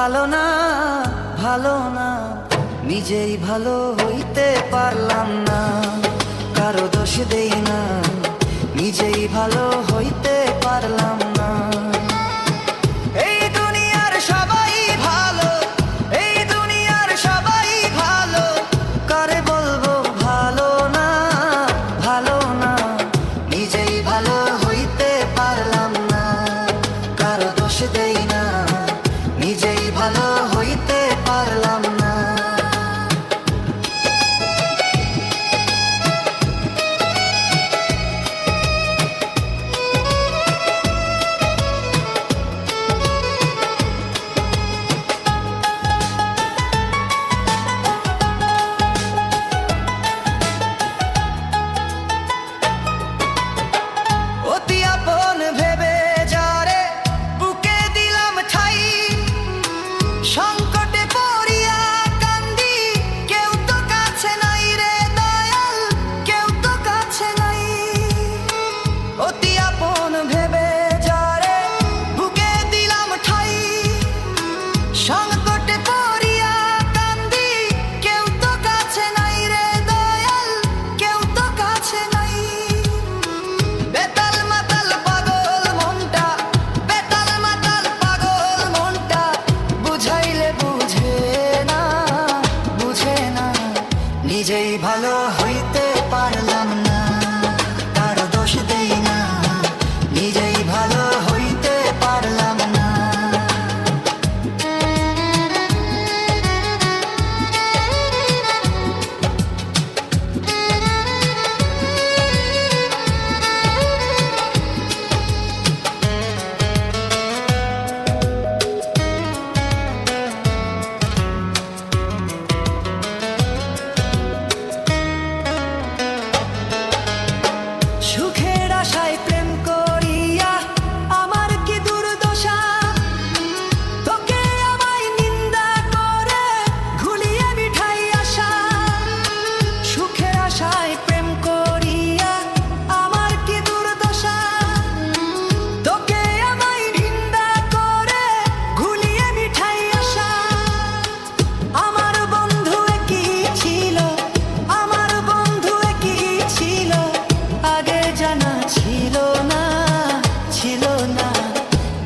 ভালো না ভালো না, নিজেই ভালো হইতে পারলাম না। কারও দোষ দেই না, নিজেই ভালো